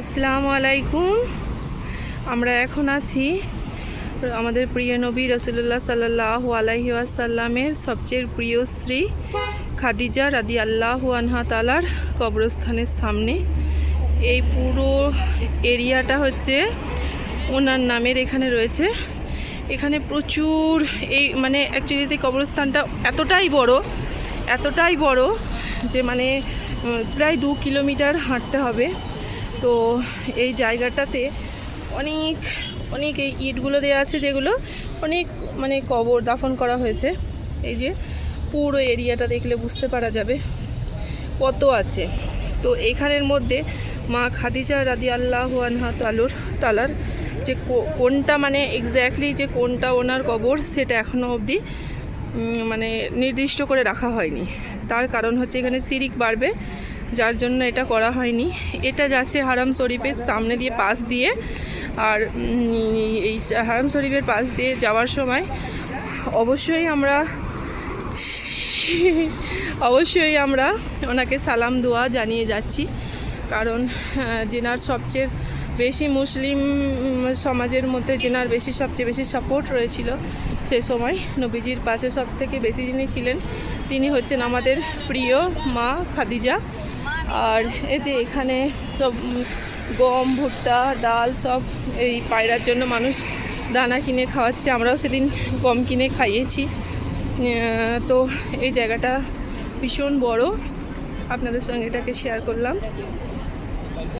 আসসালামু আলাইকুম। আমরা এখন আছি আমাদের প্রিয় নবী রসুল্লাহ সাল্লাহ আলাইহি আসাল্লামের সবচেয়ে প্রিয় স্ত্রী খাদিজা রাদি আল্লাহ আনহা তালার কবরস্থানের সামনে। এই পুরো এরিয়াটা হচ্ছে ওনার নামের এখানে রয়েছে। এখানে প্রচুর এই মানে অ্যাকচুয়ালিতে কবরস্থানটা এতটাই বড় এতটাই বড় যে মানে প্রায় দু কিলোমিটার হাঁটতে হবে। তো এই জায়গাটাতে অনেক অনেক এই ইটগুলো দেওয়া আছে যেগুলো অনেক মানে কবর দাফন করা হয়েছে। এই যে পুরো এরিয়াটা দেখলে বুঝতে পারা যাবে কত আছে। তো এখানের মধ্যে মা খাদিজা রাদি আল্লাহ আনহা তালুর, তালার যে কোনটা মানে এক্স্যাক্টলি যে কোনটা ওনার কবর সেটা এখনও অবধি মানে নির্দিষ্ট করে রাখা হয়নি। তার কারণ হচ্ছে এখানে সিরিক বাড়বে। যার জন্য এটা করা হয়নি। এটা যাচ্ছে হারাম শরীফের সামনে দিয়ে পাশ দিয়ে। আর এই হারাম শরীফের পাশ দিয়ে যাওয়ার সময় অবশ্যই আমরা অবশ্যই আমরা ওনাকে সালাম, দোয়া জানিয়ে যাচ্ছি। কারণ জেনার সবচেয়ে বেশি মুসলিম সমাজের মধ্যে জেনার বেশি, সবচেয়ে বেশি সাপোর্ট রয়েছিল সে সময় নবীজির পাশে সব থেকে বেশি যিনি ছিলেন, তিনি হচ্ছেন আমাদের প্রিয় মা খাদিজা। আর এই যে এখানে সব গম, ভুট্টা, ডাল সব এই পায়রার জন্য মানুষ দানা কিনে খাওয়াচ্ছে। আমরাও সেদিন গম কিনে খাইয়েছি। তো এই জায়গাটা ভীষণ বড়। আপনাদের সঙ্গে এটাকে শেয়ার করলাম।